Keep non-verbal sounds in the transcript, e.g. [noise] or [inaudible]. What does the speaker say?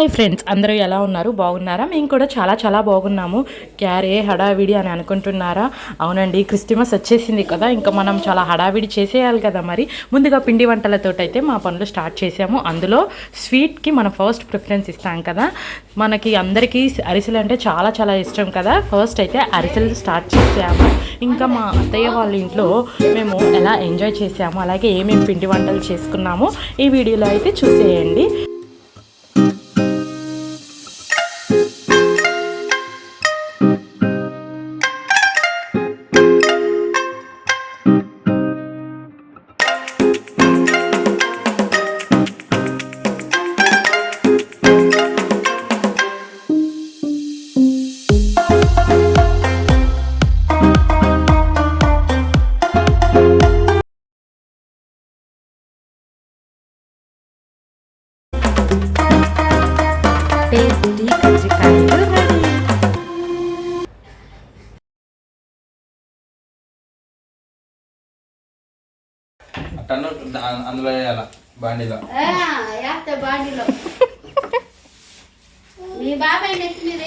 Hi friends అందరూ ఎలా ఉన్నారు? బాగున్నారా? మేము కూడా చాలా చాలా బాగున్నాము. క్యారే హడావిడి అని అనుకుంటున్నారా? అవునండి క్రిస్టమస్ వచ్చేసింది కదా ఇంకా మనం చాలా హడావిడి చేసేయాలి కదా మరి. ముందుగా పిండి వంటలతో అయితే మా పనులు స్టార్ట్ చేసాము అందులో స్వీట్కి మనం ఫస్ట్ ప్రిఫరెన్స్ ఇస్తాం కదా. మనకి అందరికీ అరిసెలు అంటే చాలా చాలా ఇష్టం కదా. ఫస్ట్ అయితే అరిసెలు స్టార్ట్ చేసాము. ఇంకా మా అత్తయ్య వాళ్ళ ఇంట్లో మేము ఎలా ఎంజాయ్ చేసాము అలాగే ఏమేమి పిండి వంటలు చేసుకున్నామో ఈ వీడియోలో అయితే చూసేయండి. Peixe de carreira. టన్ను అందులో వేయాల? బాండీలో? బాడీలో. [laughs] మీ బాబాయ్ నెత్తి మీద.